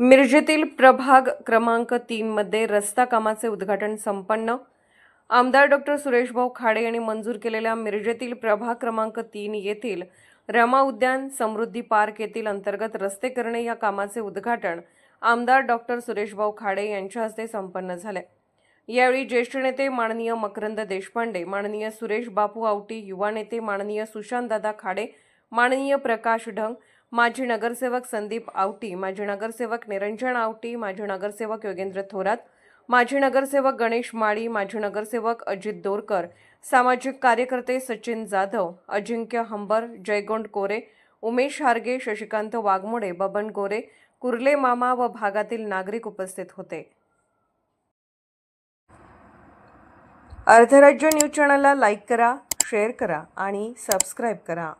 मिरजेतील प्रभाग क्रमांक तीनमध्ये रस्ता कामाचे उद्घाटन संपन्न. आमदार डॉक्टर सुरेशभाऊ खाडे यांनी मंजूर केलेल्या मिरजेतील प्रभाग क्रमांक तीन येथील रमा उद्यान समृद्धी पार्क येथील अंतर्गत रस्ते करणे या कामाचे उद्घाटन आमदार डॉक्टर सुरेशभाऊ खाडे यांच्या हस्ते संपन्न झाले. यावेळी ज्येष्ठ नेते माननीय मकरंद देशपांडे माननीय सुरेश बापू आवटी युवा नेते माननीय सुशांतदादा खाडे माननीय प्रकाश ढंग माजी नगरसेवक संदीप आवटी माजी नगरसेवक निरंजन आवटी माजी नगरसेवक योगेंद्र थोरात माजी नगरसेवक गणेश माळी माजी नगरसेवक अजित दोरकर सामाजिक कार्यकर्ते सचिन जाधव अजिंक्य हंबर जयगोंड कोरे उमेश हारगे शशिकांत वाघमोडे बबन गोरे कुर्ले मामा व भागातील नागरिक उपस्थित होते. अर्धराज्य न्यूज चॅनलला लाईक करा शेअर करा आणि सबस्क्राईब करा.